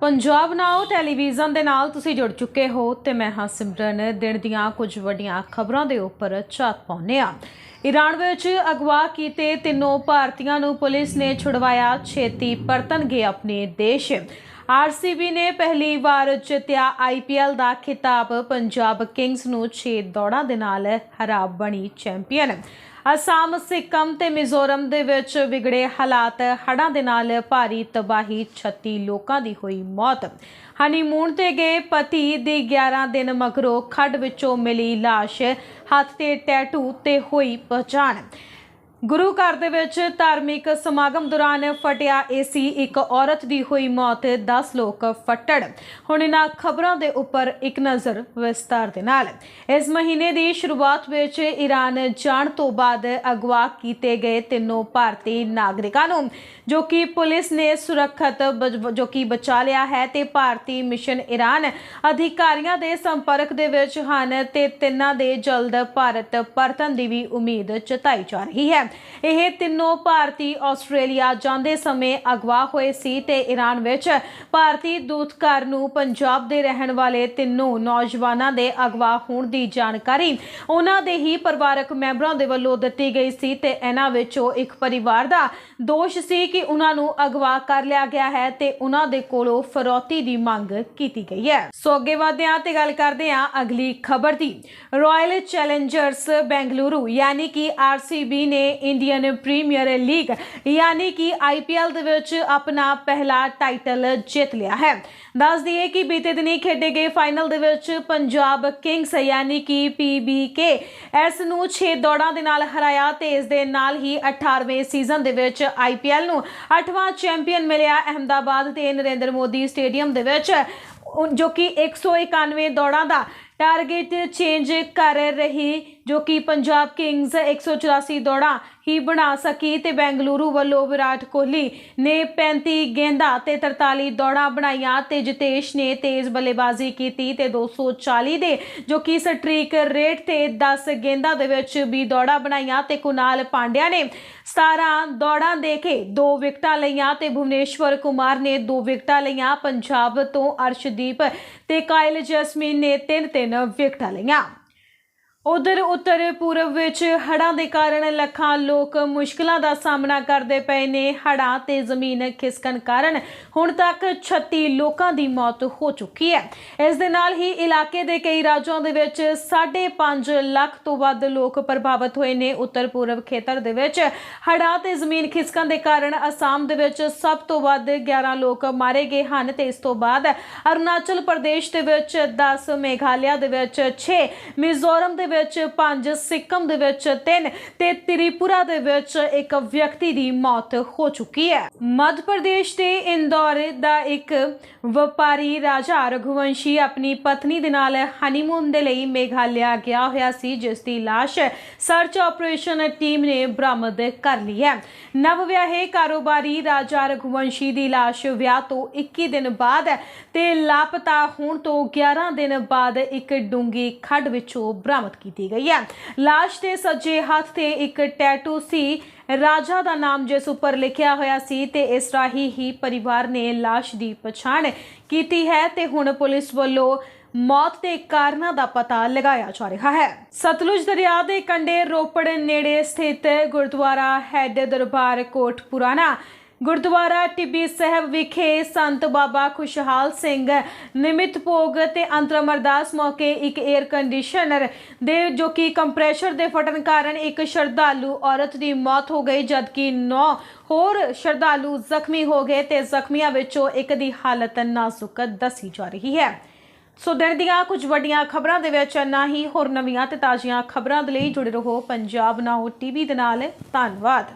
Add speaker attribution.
Speaker 1: ਪੰਜਾਬ ਨਾਓ, television ਦੇ ਨਾਲ ਤੁਸੀਂ ਜੁੜ ਚੁੱਕੇ ਹੋ ਤੇ ਮੈਂ ਹਾਂ ਸਿਮਰਨ। ਦਿਨ ਦੀਆਂ ਕੁਝ ਵੱਡੀਆਂ ਖਬਰਾਂ ਦੇ ਉੱਪਰ ਝਾਤ ਪਾਉਂਦੇ ਆ ਈਰਾਨ ਵਿੱਚ ਅਗਵਾ ਕੀਤੇ ਤਿੰਨੋਂ ਭਾਰਤੀਆਂ ਨੂੰ ਪੁਲਿਸ ਨੇ ਛੁਡਵਾਇਆ, ਛੇਤੀ ਪਰਤਣਗੇ ਆਪਣੇ ਦੇਸ਼। ਆਰਸੀਬੀ ਨੇ ਪਹਿਲੀ ਵਾਰ ਜਿੱਤਿਆ ਆਈਪੀਐਲ ਦਾ ਖਿਤਾਬ, ਪੰਜਾਬ ਕਿੰਗਸ ਨੂੰ 6 ਦੌੜਾਂ ਦੇ ਨਾਲ ਹਰਾ ਬਣੀ ਚੈਂਪੀਅਨ। ਅਸਾਮ, ਸਿੱਕਮ ਤੇ ਮਿਜ਼ੋਰਮ ਦੇ ਵਿੱਚ ਵਿਗੜੇ ਹਾਲਾਤ। ਹੜ੍ਹਾਂ ਦੇ ਨਾਲ ਭਾਰੀ ਤਬਾਹੀ 36 ਲੋਕਾਂ ਦੀ ਹੋਈ ਮੌਤ। ਹਨੀਮੂਨ ਤੇ ਗਏ ਪਤੀ ਦੀ 11 ਦਿਨ ਮਗਰੋਂ ਖੱਡ ਵਿੱਚੋਂ ਮਿਲੀ ਲਾਸ਼। ਹੱਥ ਤੇ ਟੈਟੂ ਤੇ ਹੋਈ ਪਛਾਣ। ਗੁਰੂ ਘਰ ਦੇ ਵਿੱਚ ਧਾਰਮਿਕ ਸਮਾਗਮ ਦੌਰਾਨ ਫਟਿਆ ਏਸੀ ਇੱਕ ਔਰਤ ਦੀ ਹੋਈ ਮੌਤ 10 ਲੋਕ ਫੱਟੜ। ਹੁਣ ਇਹਨਾਂ ਖਬਰਾਂ ਦੇ ਉੱਪਰ ਇੱਕ ਨਜ਼ਰ ਵਿਸਤਾਰ ਦੇ ਨਾਲ। ਇਸ ਮਹੀਨੇ ਦੀ ਸ਼ੁਰੂਆਤ ਵਿੱਚ ਈਰਾਨ ਜਾਣ ਤੋਂ ਬਾਅਦ ਅਗਵਾ ਕੀਤੇ ਗਏ ਤਿੰਨੋਂ ਭਾਰਤੀ ਨਾਗਰਿਕਾਂ ਨੂੰ, ਜੋ ਕਿ ਪੁਲਿਸ ਨੇ ਸੁਰੱਖਿਅਤ ਬ- ਜੋ ਕਿ ਬਚਾ ਲਿਆ ਹੈ ਤੇ ਭਾਰਤੀ ਮਿਸ਼ਨ ਈਰਾਨ ਅਧਿਕਾਰੀਆਂ ਦੇ ਸੰਪਰਕ ਦੇ ਵਿੱਚ ਹਨ ਤੇ ਤਿੰਨਾਂ ਦੇ ਜਲਦ ਭਾਰਤ ਪਰਤਣ ਦੀ ਵੀ ਉਮੀਦ ਜਤਾਈ ਜਾ ਰਹੀ ਹੈ। ਇਹ ਤਿੰਨੋਂ ਭਾਰਤੀ ਆਸਟ੍ਰੇਲੀਆ ਜਾਂਦੇ ਸਮੇਂ ਅਗਵਾ ਹੋਏ ਸੀ ਤੇ ਈਰਾਨ ਵਿੱਚ ਭਾਰਤੀ ਦੂਤਘਰ ਨੂੰ ਪੰਜਾਬ ਦੇ ਰਹਿਣ ਵਾਲੇ ਤਿੰਨੋਂ ਨੌਜਵਾਨਾਂ ਦੇ ਅਗਵਾ ਹੋਣ ਦੀ ਜਾਣਕਾਰੀ ਉਹਨਾਂ ਦੇ ਹੀ ਪਰਿਵਾਰਕ ਮੈਂਬਰਾਂ ਦੇ ਵੱਲੋਂ ਦਿੱਤੀ ਗਈ ਸੀ ਤੇ ਇਹਨਾਂ ਵਿੱਚੋਂ ਇੱਕ ਪਰਿਵਾਰ ਦਾ ਦੋਸ਼ ਸੀ ਕਿ ਉਹਨਾਂ ਨੂੰ ਅਗਵਾ ਕਰ ਲਿਆ ਗਿਆ ਹੈ ਤੇ ਉਹਨਾਂ ਦੇ ਕੋਲੋਂ ਫਰੋਤੀ ਦੀ ਮੰਗ ਕੀਤੀ ਗਈ ਹੈ। ਸੋ ਅੱਗੇ ਵਧਦੇ ਹਾਂ ਤੇ ਗੱਲ ਕਰਦੇ ਹਾਂ ਅਗਲੀ ਖਬਰ ਦੀ। ਰਾਇਲ ਚੈਲੰਜਰਸ ਬੈਂਗਲੁਰੂ ਯਾਨੀ ਕਿ ਆਰਸੀਬੀ ਨੇ ਇੰਡੀਅਨ ਪ੍ਰੀਮੀਅਰ ਲੀਗ, ਯਾਨੀ ਕਿ ਆਈਪੀਐਲ ਦੇ ਵਿੱਚ ਆਪਣਾ ਪਹਿਲਾ ਟਾਈਟਲ ਜਿੱਤ ਲਿਆ ਹੈ। ਦੱਸ ਦਈਏ ਕਿ ਬੀਤੇ ਦਿਨੀ ਖੇਡੇ ਗਏ ਫਾਈਨਲ ਦੇ ਵਿੱਚ ਪੰਜਾਬ ਕਿੰਗਸ, ਯਾਨੀ ਕਿ ਪੀਬੀਕੇ ਇਸ ਨੂੰ 6 ਦੌੜਾਂ ਦੇ ਨਾਲ ਹਰਾਇਆ ਤੇ ਇਸ ਦੇ ਨਾਲ ਹੀ 18ਵੇਂ ਸੀਜ਼ਨ ਦੇ ਵਿੱਚ ਆਈਪੀਐਲ ਨੂੰ 8ਵਾਂ ਚੈਂਪੀਅਨ ਮਿਲਿਆ ਅਹਮਦਾਬਾਦ ਤੇ ਨਰਿੰਦਰ ਮੋਦੀ ਸਟੇਡੀਅਮ ਦੇ ਵਿੱਚ ਜੋ ਕਿ 191 ਦੌੜਾਂ ਦਾ ਟਾਰਗੇਟ ਚੇਂਜ ਕਰ ਰਹੀ ਜੋ ਕਿ ਪੰਜਾਬ ਕਿੰਗਸ 184 ਦੌੜਾਂ ਹੀ ਬਣਾ ਸਕੀ ਤੇ ਬੈਂਗਲੁਰੂ ਵੱਲੋਂ ਵਿਰਾਟ ਕੋਹਲੀ ਨੇ 35 ਗੇਂਦਾਂ ਤੇ 43 ਦੌੜਾਂ ਬਣਾਈਆਂ ਤੇ ਜਿਤੇਸ਼ ਨੇ ਤੇਜ਼ ਬੱਲੇਬਾਜ਼ੀ ਕੀਤੀ ਤੇ 240 ਦੇ ਜੋ ਕਿ ਸਟ੍ਰੀਕ ਰੇਟ ਤੇ 10 ਗੇਂਦਾਂ ਦੇ ਵਿੱਚ ਵੀ ਦੌੜਾਂ ਬਣਾਈਆਂ ਤੇ ਕੁਨਾਲ ਪਾਂਡਿਆ ਨੇ 17 ਦੌੜਾਂ ਦੇ ਕੇ ਦੋ ਵਿਕਟਾਂ ਲਈਆਂ ਤੇ ਭੁਵਨੇਸ਼ਵਰ ਕੁਮਾਰ ਨੇ ਦੋ ਵਿਕਟਾਂ ਲਈਆਂ, ਪੰਜਾਬ ਤੋਂ ਅਰਸ਼ਦੀਪ ਤੇ ਕਾਇਲ ਜਸਮੀਨ ਨੇ ਤਿੰਨ ਤਿੰਨ ਵਿਕਟਾਂ ਲਈਆਂ। ਉਧਰ ਉੱਤਰ ਪੂਰਬ ਵਿੱਚ ਹੜ੍ਹਾਂ ਦੇ ਕਾਰਨ ਲੱਖਾਂ ਲੋਕ ਮੁਸ਼ਕਲਾਂ ਦਾ ਸਾਹਮਣਾ ਕਰਦੇ ਪਏ ਨੇ। ਹੜ੍ਹਾਂ ਤੇ ਜ਼ਮੀਨ ਖਿਸਕਣ ਕਾਰਨ ਹੁਣ ਤੱਕ 36 ਲੋਕਾਂ ਦੀ ਮੌਤ ਹੋ ਚੁੱਕੀ ਹੈ। ਇਸ ਦੇ ਨਾਲ ਹੀ ਇਲਾਕੇ ਦੇ ਕਈ ਰਾਜਾਂ ਦੇ ਵਿੱਚ 5.5 ਲੱਖ ਤੋਂ ਵੱਧ ਲੋਕ ਪ੍ਰਭਾਵਿਤ ਹੋਏ ਨੇ। ਉੱਤਰ ਪੂਰਬ ਖੇਤਰ ਦੇ ਵਿੱਚ ਹੜ੍ਹਾਂ ਤੇ ਜ਼ਮੀਨ ਖਿਸਕਣ ਦੇ ਕਾਰਨ ਅਸਾਮ ਦੇ ਵਿੱਚ ਸਭ ਤੋਂ ਵੱਧ 11 ਲੋਕ ਮਾਰੇ ਗਏ ਹਨ ਤੇ ਇਸ ਤੋਂ ਬਾਅਦ ਅਰੁਣਾਚਲ ਪ੍ਰਦੇਸ਼ ਦੇ ਵਿੱਚ 10 ਮੇਘਾਲਿਆ ਦੇ ਵਿੱਚ 6 ਮਿਜ਼ੋਰਮ ਦੇ ਵਿੱਚ 5 ਸਿੱਕਮ ਦੇ ਵਿੱਚ 3 ਤੇ ਤ੍ਰਿਪੁਰਾ ਦੇ ਵਿੱਚ ਇੱਕ ਵਿਅਕਤੀ ਦੀ ਮੌਤ ਹੋ ਚੁੱਕੀ ਹੈ। ਮੱਧ ਪ੍ਰਦੇਸ਼ ਦੇ ਇੰਦੌਰ ਦਾ ਇੱਕ ਵਪਾਰੀ ਰਾਜਾ ਰਘੁਵੰਸ਼ੀ ਆਪਣੀ ਪਤਨੀ ਦੇ ਨਾਲ ਹਨੀਮੂਨ ਦੇ ਲਈ ਮੇਘਾਲਿਆ ਗਿਆ ਹੋਇਆ ਸੀ, ਜਿਸ ਦੀ ਲਾਸ਼ ਸਰਚ ਆਪਰੇਸ਼ਨ ਟੀਮ ਨੇ ਬਰਾਮਦ ਕਰ ਲਈ ਹੈ। ਨਵ ਵਿਆਹੇ ਕਾਰੋਬਾਰੀ ਰਾਜਾ ਰਘੁਵੰਸ਼ੀ ਦੀ ਲਾਸ਼ ਵਿਆਹ ਤੋਂ 21 ਦਿਨ ਬਾਅਦ ਤੇ ਲਾਪਤਾ ਹੋਣ ਤੋਂ 11 ਦਿਨ ਬਾਅਦ ਇੱਕ ਡੂੰਗੀ ਖੱਡ ਵਿੱਚੋਂ ਬਰਾਮਦ ਕੀਤੀ ਗਈ ਹੈ। ਲਾਸ਼ ਦੇ ਸੱਜੇ ਹੱਥ ਤੇ ਇੱਕ ਟੈਟੂ ਸੀ। ਰਾਜਾ ਦਾ ਨਾਮ ਜਿਸ ਉੱਪਰ ਲਿਖਿਆ ਹੋਇਆ ਸੀ ਤੇ ਇਸ ਰਾਹੀਂ ਹੀ ਪਰਿਵਾਰ ਨੇ ਲਾਸ਼ ਦੀ ਪਛਾਣ ਕੀਤੀ ਹੈ ਤੇ ਹੁਣ ਪੁਲਿਸ ਵੱਲੋਂ ਮੌਤ ਦੇ ਕਾਰਨਾਂ ਦਾ ਪਤਾ ਲਗਾਇਆ ਜਾ ਰਿਹਾ ਹੈ। ਸਤਲੁਜ ਦਰਿਆ ਦੇ ਕੰਢੇ ਰੋਪੜ ਨੇੜੇ ਸਥਿਤ ਗੁਰਦੁਆਰਾ ਹੈਡ ਦਰਬਾਰ ਕੋਟ ਪੁਰਾਣਾ ਗੁਰਦੁਆਰਾ ਟਿੱਬੀ ਸਾਹਿਬ ਵਿਖੇ ਸੰਤ ਬਾਬਾ ਖੁਸ਼ਹਾਲ ਸਿੰਘ ਨਿਮਿਤ ਭੋਗ ਤੇ ਅੰਤਰਮ ਅਰਦਾਸ ਮੌਕੇ ਇੱਕ 에ਅਰ ਕੰਡੀਸ਼ਨਰ ਦੇ ਜੋ ਕਿ ਕੰਪਰੈਸ਼ਰ ਦੇ ਫਟਣ ਕਾਰਨ ਇੱਕ ਸ਼ਰਧਾਲੂ ਔਰਤ ਦੀ ਮੌਤ ਹੋ ਗਈ, ਜਦਕਿ 9 ਹੋਰ ਸ਼ਰਧਾਲੂ ਜ਼ਖਮੀ ਹੋ ਗਏ ਤੇ ਜ਼ਖਮੀਆਂ ਵਿੱਚੋਂ ਇੱਕ ਦੀ ਹਾਲਤ ਨਾਜ਼ੁਕ ਦੱਸੀ ਜਾ ਰਹੀ ਹੈ। ਸੋ ਦਿਨ ਦੀਆਂ ਕੁਝ ਵੱਡੀਆਂ ਖਬਰਾਂ ਦੇ ਵਿੱਚ ਨਾ ਹੀ। ਹੋਰ ਨਵੀਆਂ ਤੇ ਤਾਜ਼ੀਆਂ ਖਬਰਾਂ ਦੇ ਲਈ ਜੁੜੇ ਰਹੋ ਪੰਜਾਬ ਨਾਓ ਟੀਵੀ ਦੇ ਨਾਲ। ਧੰਨਵਾਦ।